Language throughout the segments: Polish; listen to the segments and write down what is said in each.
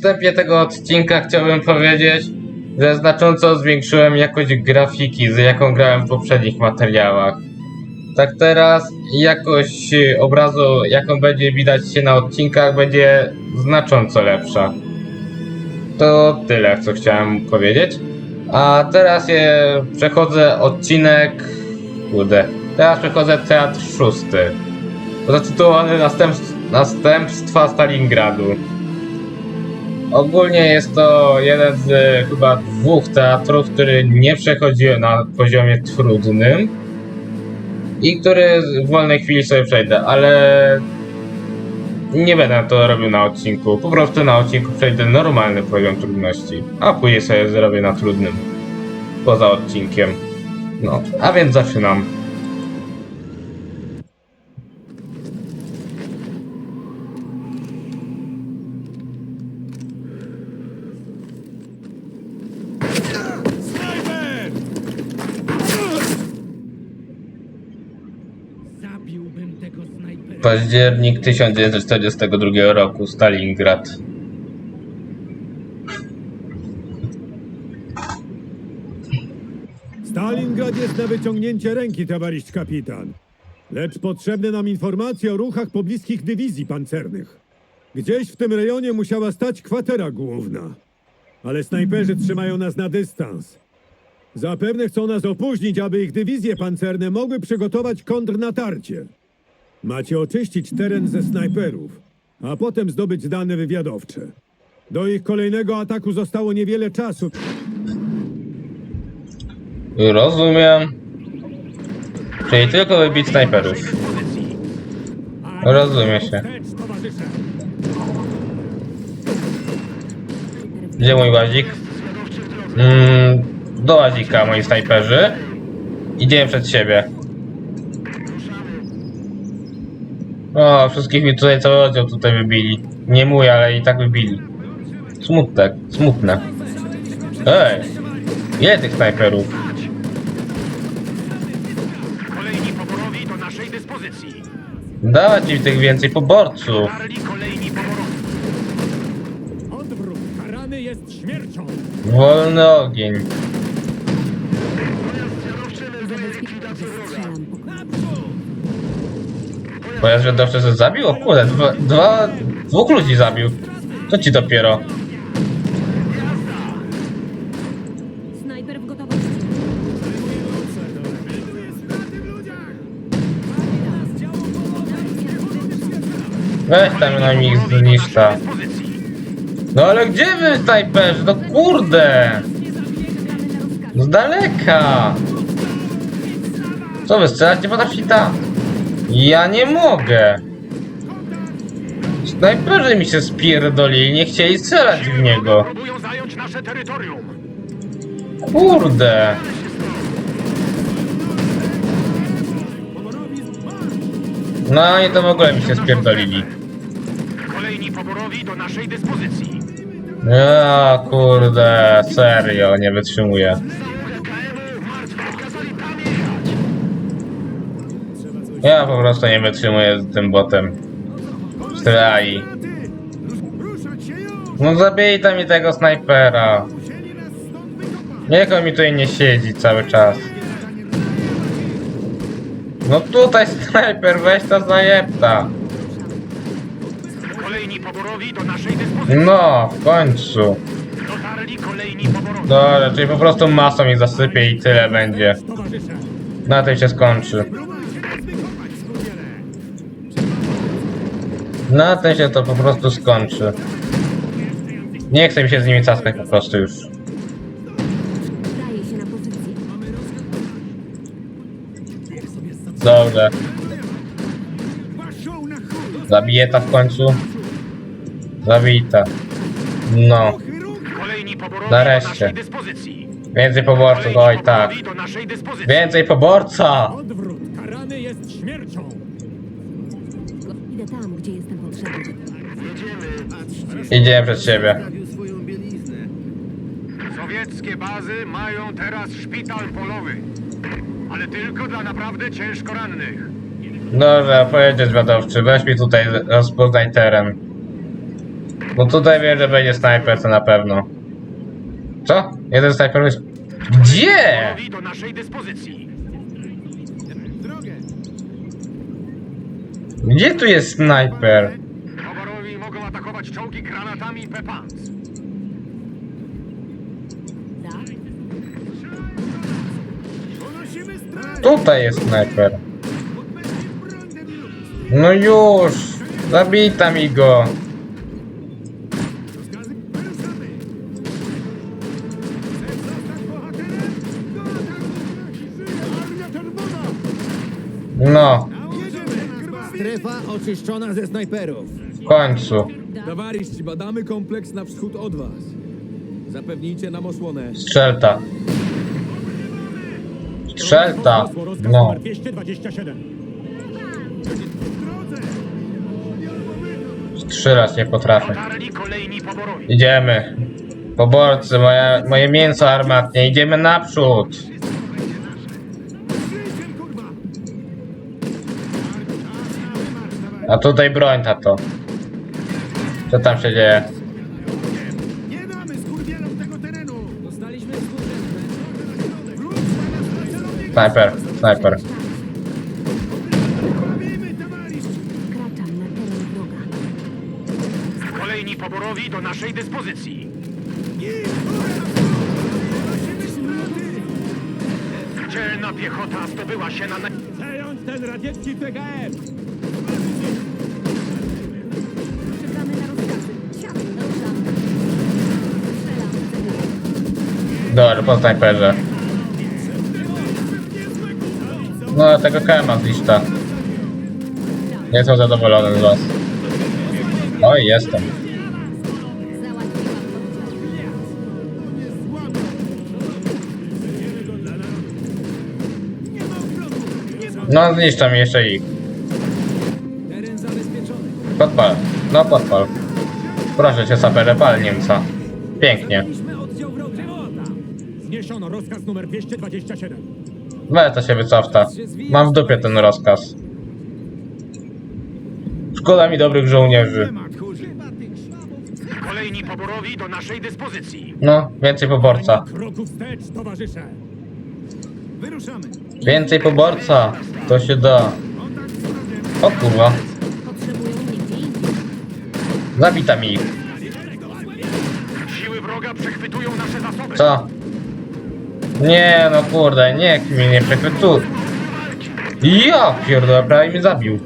Wstępie tego odcinka chciałbym powiedzieć, że znacząco zwiększyłem jakość grafiki, z jaką grałem w poprzednich materiałach. Tak teraz jakość obrazu, jaką będzie widać się na odcinkach, będzie znacząco lepsza. To tyle, co chciałem powiedzieć. A teraz je przechodzę odcinek. Kurde. Teraz przechodzę teatr szósty. Zatytułowany Następstw, Następstwa Stalingradu. Ogólnie jest to jeden z e, chyba dwóch teatrów, który nie przechodziłem na poziomie trudnym i który w wolnej chwili sobie przejdę, ale nie będę to robił na odcinku. Po prostu na odcinku przejdę normalny poziom trudności, a później sobie zrobię na trudnym poza odcinkiem. No, a więc zaczynam. Zabiłbym tego snajpera. Październik 1942 roku, Stalingrad. Stalingrad jest na wyciągnięcie ręki, towarzysz kapitan. Lecz potrzebne nam informacje o ruchach pobliskich dywizji pancernych. Gdzieś w tym rejonie musiała stać kwatera główna. Ale snajperzy trzymają nas na dystans. Zapewne chcą nas opóźnić, aby ich dywizje pancerne mogły przygotować kontrnatarcie. Macie oczyścić teren ze snajperów, a potem zdobyć dane wywiadowcze. Do ich kolejnego ataku zostało niewiele czasu. Rozumiem. Czyli tylko wybić snajperów. Rozumie się. Gdzie mój łazik? Mm, do łazika, moi snajperzy. Idziemy przed siebie. O, wszystkich mi tutaj cały oddział tutaj wybili. Nie mój, ale i tak wybili. Smutek, smutne. Ej! Ile tych snajperów? Kolejni poborowi do naszej dyspozycji. Dawać mi tych więcej poborców. Dotarli kolejni poborowi. Odwrót karany jest śmiercią! Wolny ogień. Strzelam po Pojazd wiadowczy się zabił? O kurde, dwa, dwa, dwóch ludzi zabił. To ci dopiero. Snajper w gotowości. Weź tam na nich zniszta. No ale gdzie wy snajperzy? No kurde! Z daleka! Co wy strzelać nie potraficie tam? Ja nie mogę! Snajperzy mi się spierdolili, nie chcieli strzelać w niego. Próbują zająć nasze terytorium. Kurde! No i to w ogóle mi się spierdolili. Kolejni poborowi do naszej dyspozycji. Ja kurde, serio, nie wytrzymuję. Ja po prostu nie wytrzymuję z tym botem. Straj. No zabij tam mi tego snajpera. Niech on mi tutaj nie siedzi cały czas. No tutaj snajper, weź to zajebta. Kolejni poborowi do naszej dyspozycji. No, w końcu. Dotarli kolejni poborowi. Dobra, czyli po prostu masą mi zasypie i tyle będzie. Na tym się skończy. Na tym się to po prostu skończy. Nie chcę mi się z nimi caskać po prostu już. Daje się na pozycję. Dobrze. Zabiję ta w końcu. Zabita. No. Kolejni Nareszcie. do naszej dyspozycji. Więcej poborców, oj tak. Poborowi do naszej dyspozycji. Więcej poborca! Odwrót Idziemy przed siebie. Sowieckie bazy mają teraz szpital polowy. Ale tylko dla naprawdę ciężko rannych. Dobrze, pojedziesz wiadowczy, weź mi tutaj rozpoznaj teren. No tutaj wiem, że będzie snajper, to na pewno. Co? Jeden snajper jest... Gdzie? Polowi do naszej dyspozycji. Gdzie tu jest snajper? Atakować czołgi granatami Pepans. Tutaj jest snajper. No już! Zabita mi go! No, Strefa oczyszczona ze snajperów. W końcu. Da? Towariści, badamy kompleks na wschód od was. Zapewnijcie nam osłonę. Strzelta. Strzelta. No. 227. Strzelać nie potrafię. Dotarli kolejni poborowi. Idziemy. Poborcy, moje, moje mięso armatnie. Idziemy naprzód. A tutaj broń, tato. Co tam się dzieje? Dostaliśmy. Snajper, snajper. Wkraczam na teren wroga. Kolejni poborowi do naszej dyspozycji. Dzielna piechota zdobyła się na... Przejąć ten radziecki TGM! Dobra, po snajperze. No, tego KM-a z lista. Nie zadowolony z was. Oj, jestem. No, zniszczam jeszcze ich. Podpal. No, podpal. Proszę cię, saperze, pal Niemca. Pięknie. Zniesiono rozkaz numer 227. Weź to się wycofta. Mam w dupie ten rozkaz. Szkoda mi dobrych żołnierzy. Kolejni poborowi do naszej dyspozycji. No, więcej poborca. Wstecz, towarzysze! Więcej poborca. To się da. O kurwa. Potrzebują indziej. Zabita mi ich. Siły wroga przechwytują nasze zasoby. Co? Nie, no kurde, niech mnie nie przechwytu. Ja pierdolę, prawie mi zabił.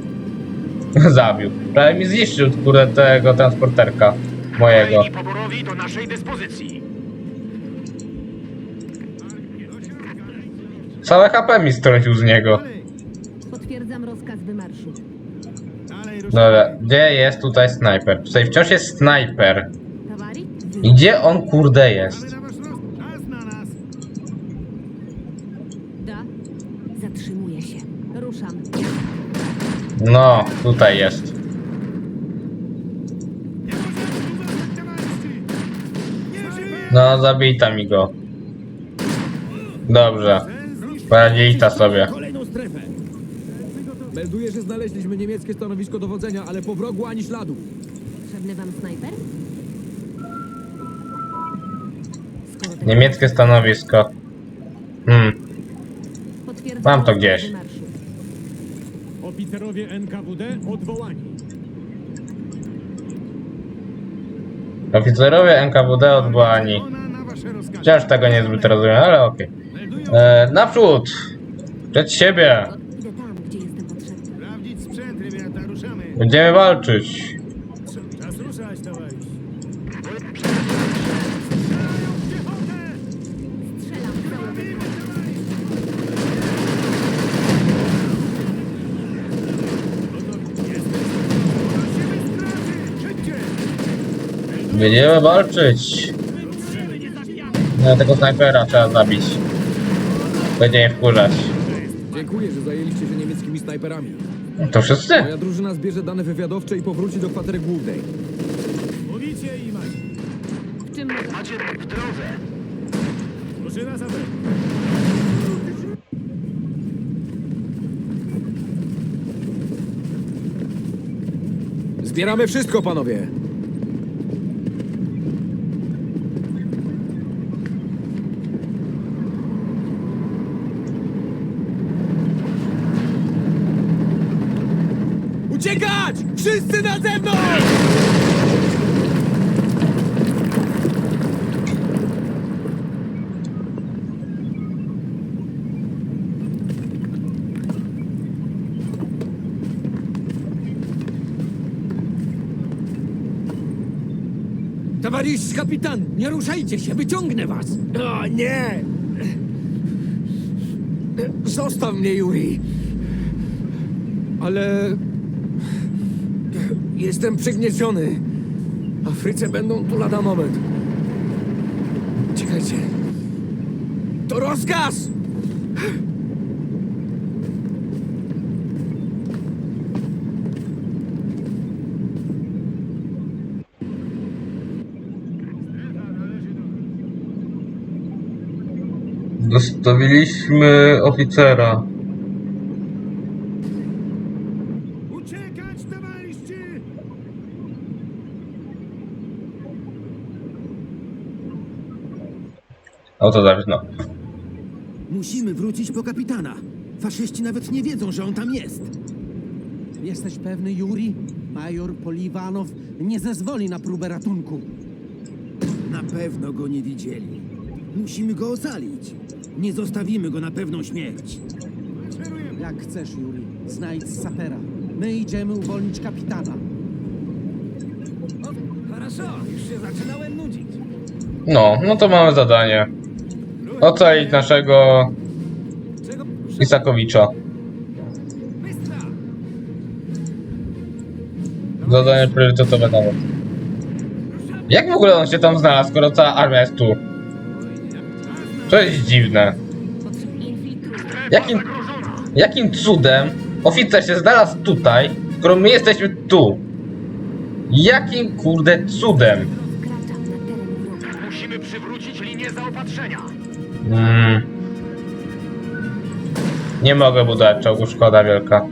zabił. Prawie mi zniszczył, kurde, tego transporterka mojego. Poborowi do naszej dyspozycji. Całe HP mi strącił z niego. Potwierdzam rozkaz wymarszu. Dobra, gdzie jest tutaj snajper? Tutaj wciąż jest snajper. I gdzie on kurde jest? Da? Zatrzymuję się. Ruszam. No, tutaj jest. No, zabita mi go. Dobrze. Poradzili ta sobie. Kolejną strefę. Melduję, że znaleźliśmy niemieckie stanowisko dowodzenia, ale po wrogu ani śladu. Potrzebny wam snajper? Skoro tak Niemieckie stanowisko. Hmm, potwierdzam mam to gdzieś. Oficerowie NKWD odwołani. oficerowie NKWD odwołani. Wciąż tego niezbyt rozumiem, ale okej. E, Naprzód! Przed siebie! Idę tam, gdzie jestem potrzebny. Sprawdzić sprzęt, rybiata, ruszamy. Będziemy walczyć. Czas ruszać, towarzysz. Strzelam w załogę. Będziemy walczyć. No, tego snajpera trzeba zabić. Będzie mnie wkurzać. Dziękuję, że zajęliście się niemieckimi snajperami. To wszyscy? Moja drużyna zbierze dane wywiadowcze i powróci do kwatery głównej. Mówicie i macie. W czym mogę... Macie w drodze. Drużyna za. Zbieramy wszystko, panowie. Wszyscy na zewnątrz! Towarzysz kapitan, nie ruszajcie się, wyciągnę was! O nie! Zostaw mnie, Yuri. Ale... Jestem przygnieciony. Afryce będą tu lada moment. Czekajcie. To rozkaz! Dostawiliśmy oficera. O to Dawid, no. Musimy wrócić po kapitana. Faszyści nawet nie wiedzą, że on tam jest. Jesteś pewny, Juri? Major Poliwanow nie zezwoli na próbę ratunku. Na pewno go nie widzieli. Musimy go ocalić. Nie zostawimy go na pewną śmierć. Jak chcesz, Juri. Znajdź sapera. My idziemy uwolnić kapitana. No, no to mamy zadanie. Ocalić naszego Isakowicza. Zadanie priorytetowe nawet. Jak w ogóle on się tam znalazł, skoro cała armia jest tu? To jest dziwne. Jakim, jakim cudem oficer się znalazł tutaj, skoro my jesteśmy tu? Jakim kurde cudem? Musimy przywrócić linię zaopatrzenia. Mm. Nie mogę budować czołgu, szkoda wielka.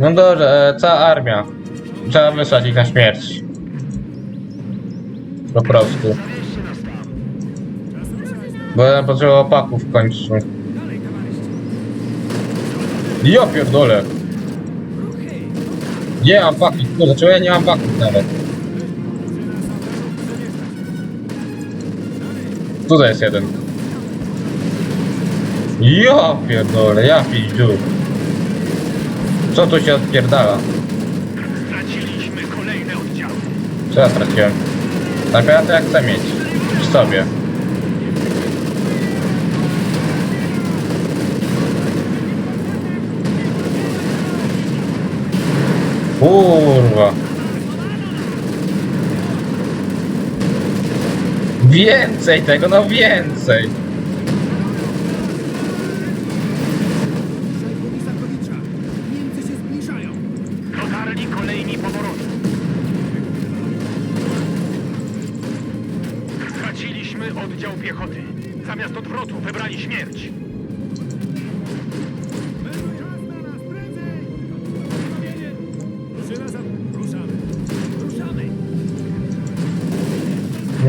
No dobrze, e, cała armia. Trzeba wysłać ich na śmierć. Po prostu. Bo ja potrzebuję opaków w końcu. Ja pierdolę. Nie mam paki, kurde, czemu ja nie mam paków nawet? Tutaj jest jeden. Ja pierdolę, ja pizdu. Co tu się odpierdala? Straciliśmy kolejne oddziały. Co ja straciłem? Tak ja to jak chcę mieć. Przy sobie. Kurwa. Więcej tego, no więcej.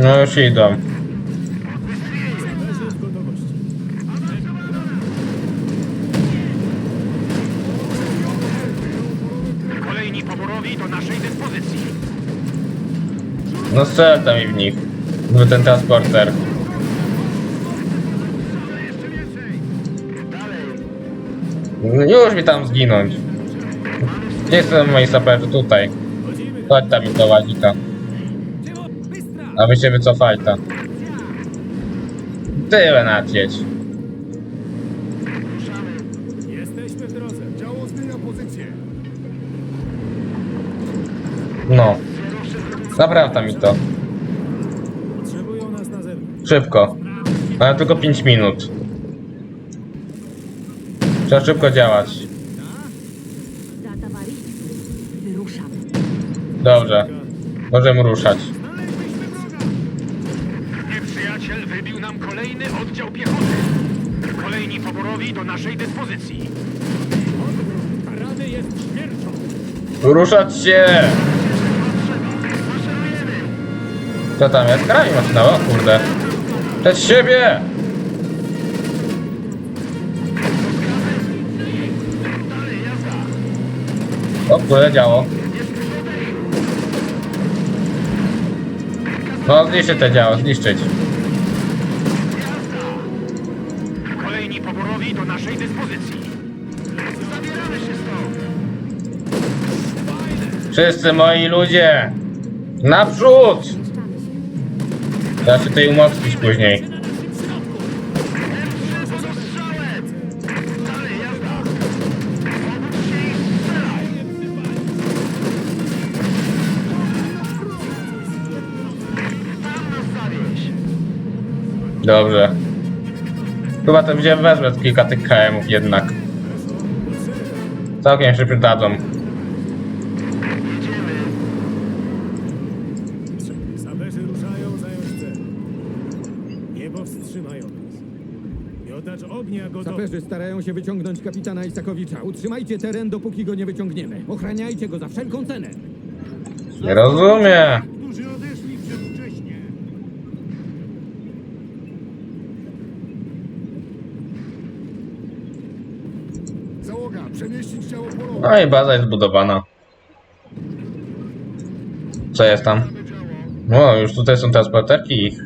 No już idą. Kolejni poborowi do naszej dyspozycji. No strzel tam i w nich. W ten transporter. Już mi tam zginąć. Gdzie są moi saperzy? Tutaj. Chodź tam i do łazika. A wy się wycofaj tam. Tyle nacieć. Jesteśmy w drodze. Działo zmienia pozycję. No. Naprawdę mi to. Potrzebują nas na zewnątrz. Szybko. Ale tylko 5 minut. Trzeba szybko działać. Dobrze. Możemy ruszać. Nieprzyjaciel wybił nam kolejny oddział piechoty. Poborowi do naszej dyspozycji. Karany jest śmiercią. Ruszać się! Co tam jest? Kraj maszynowa, o kurde. Przed siebie! O, kurde, działo. No, zniszczyć te działo, zniszczyć. Naszej dyspozycji. Zabieramy się stąd! Wszyscy moi ludzie! Naprzód! Da się tutaj umocnić później. Dobrze. Chyba to wziąłem wezmę kilka tych KM-ów jednak. Całkiem się przydadzą. Saperzy ruszają zająć cel. Nie powstrzymają nas. Miotacz ognia gotowy. Saperzy starają się wyciągnąć kapitana Isakowicza. Utrzymajcie teren, dopóki go nie wyciągniemy. Ochraniajcie go za wszelką cenę. Nie rozumiem. No i baza jest zbudowana. Co jest tam? No, już tutaj są transporterki ich.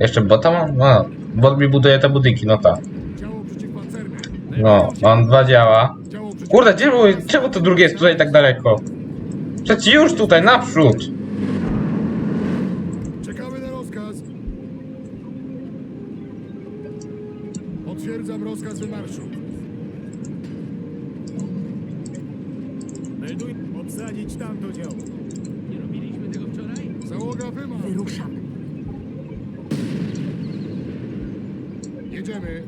Jeszcze bota mam? No, bot mi buduje te budynki, no tak. No, mam dwa działa. Kurde, było, czemu to drugie jest tutaj tak daleko? Przecież już tutaj, naprzód! Czekamy na rozkaz. Potwierdzam rozkaz wymarszu. Melduj, obsadzić tamto działo. Nie robiliśmy tego wczoraj? Załoga wymarsz. Wyruszam. Jedziemy.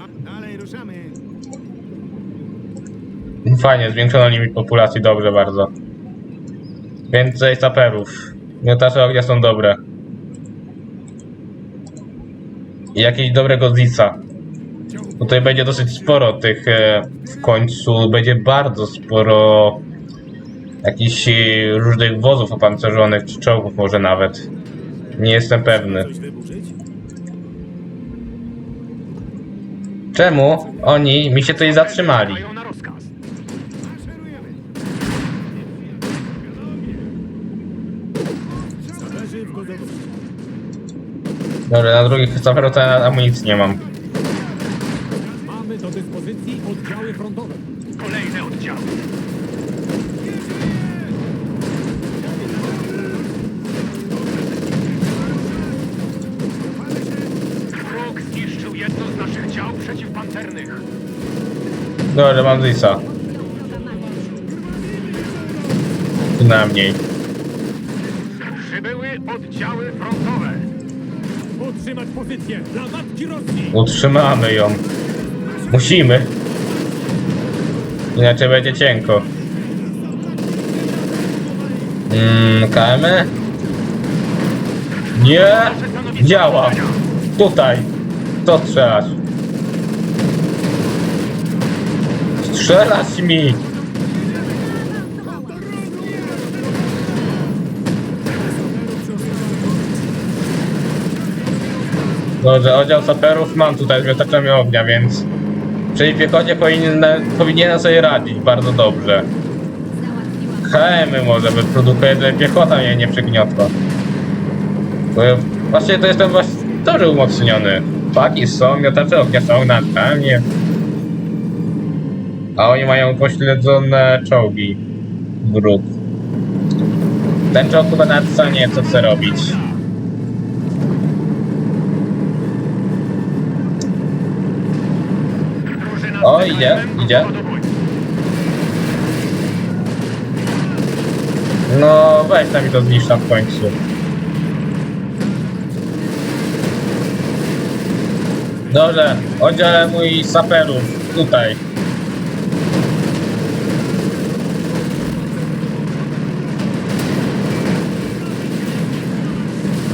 A, dalej ruszamy. Fajnie, zwiększono limit populacji, dobrze bardzo. Więcej saperów. Miotacze ognia są dobre. I jakiegoś dobrego zica. Tutaj będzie dosyć sporo tych e, w końcu, będzie bardzo sporo jakichś e, różnych wozów opancerzonych, czy czołgów może nawet. Nie jestem pewny. Czemu oni mi się tutaj zatrzymali? Dobra, na drugich ja amunicji nie mam. Dobra, mam zica. Przynajmniej. Przybyły oddziały frontowe. Utrzymać pozycję dla matki Rosji. Utrzymamy ją. Musimy. Inaczej będzie cienko. Mmm, KM? Nie! Działa! Tutaj! To strzelać! Strzelać mi! Dobrze, oddział saperów mam tutaj z miotaczami ognia, więc czyli piechocie powinien, powinienem sobie radzić bardzo dobrze. HM może wyprodukuje, żeby piechota mnie nie przygniotła. Bo ja- właśnie to jestem właśnie dobrze umocniony. Paki są, miotacze ognia są na mnie. A oni mają pośledzone czołgi. Wróg. Ten czołg chyba nawet sam nie co chce robić. O, idzie, idzie. No, weź tam i to zniszcza w końcu. Dobrze, oddzielę mój saperów tutaj.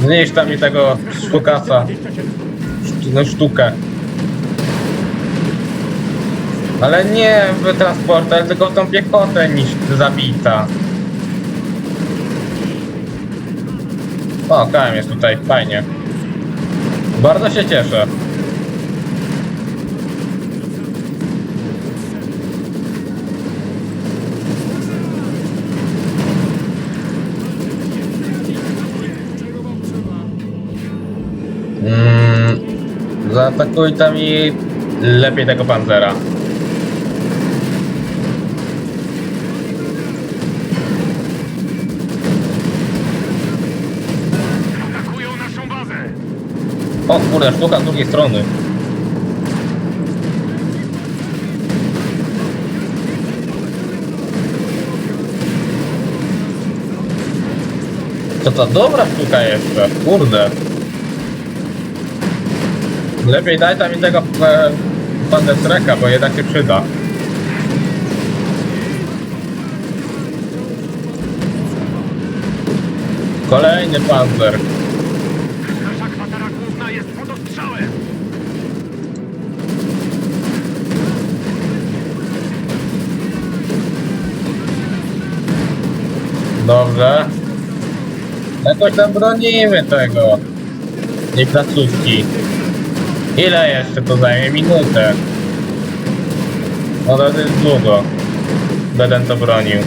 Zniszcz tam mi tego sztukasa. Sztu- No sztukę. Ale nie w transporter, tylko w tą piechotę niż zabita. O, KM jest tutaj, fajnie. Bardzo się cieszę. Zaatakuj tam i lepiej tego panzera. Atakują naszą bazę! O kurde, sztuka z drugiej strony. To ta dobra sztuka jeszcze, kurde. Lepiej daj tam mi tego e, Pandesreka, bo jednak się przyda. Kolejny panzer. Nasza kwatera główna jest pod ostrzałem! Dobrze. Jakoś tam bronimy tego. Nie placówki. Ile jeszcze to zajmie? Minutę. No to jest długo. Będę to bronił.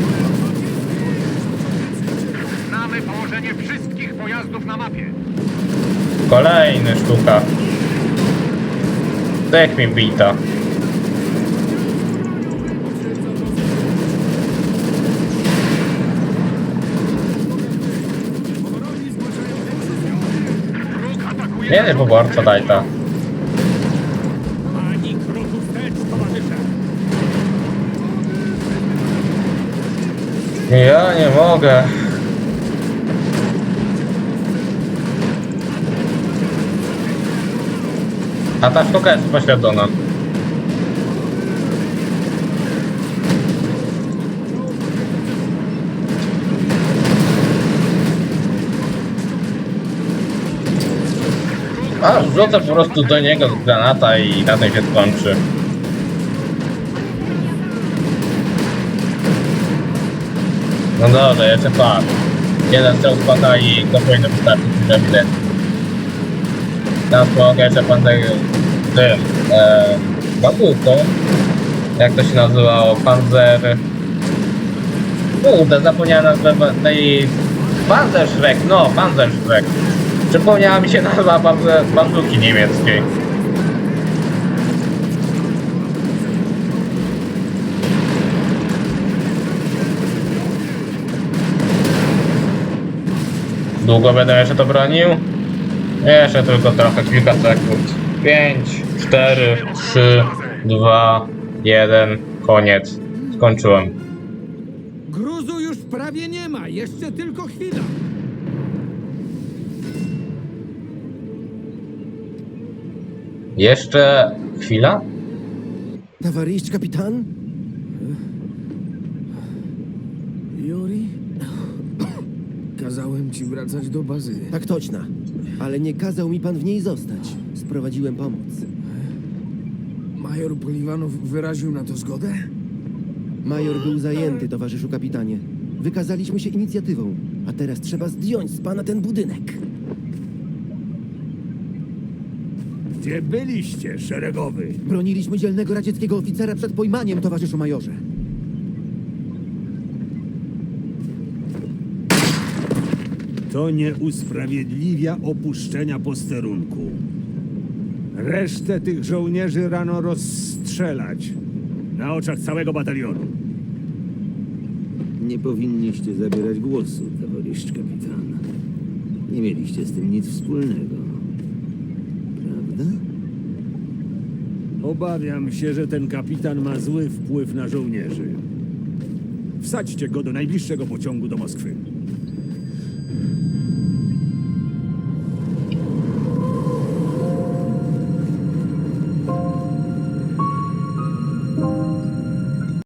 Znamy położenie wszystkich pojazdów na mapie. Kolejny sztuka. Dech mi bita. Nie, nie, poborca daj ta. Ani kroku wstecz, towarzysze! Ja nie mogę. A ta sztuka jest pośledzona. A, rzucę po prostu do niego granata i na tym się skończy. No dobra, jeszcze pan. Jeden strzał spada i to powinno wystarczyć już ewidentnie. Teraz pomogę jeszcze pan tego, tym, e, batutą. Jak to się nazywało? Panzer... Kurde, zapomniałem nazwę tej... Panzerschreck, no, Panzerschreck. Przypomniała mi się nazwa bazuki niemieckiej. Długo będę jeszcze to bronił? Jeszcze tylko trochę, kilka sekund. 5, 4, 3, 2, 1, koniec. Skończyłem. Gruzu już prawie nie ma, jeszcze tylko chwila. Jeszcze chwila? Tawariść kapitan? Juri? Kazałem ci wracać do bazy. Tak toczna. Ale nie kazał mi pan w niej zostać. Sprowadziłem pomoc. Major Poliwanow wyraził na to zgodę? Major był zajęty, towarzyszu kapitanie. Wykazaliśmy się inicjatywą, a teraz trzeba zdjąć z pana ten budynek. Gdzie byliście, szeregowy? Broniliśmy dzielnego radzieckiego oficera przed pojmaniem, towarzyszu majorze. To nie usprawiedliwia opuszczenia posterunku. Resztę tych żołnierzy rano rozstrzelać. Na oczach całego batalionu. Nie powinniście zabierać głosu, towarzysz kapitan. Nie mieliście z tym nic wspólnego. Prawda? Obawiam się, że ten kapitan ma zły wpływ na żołnierzy. Wsadźcie go do najbliższego pociągu do Moskwy.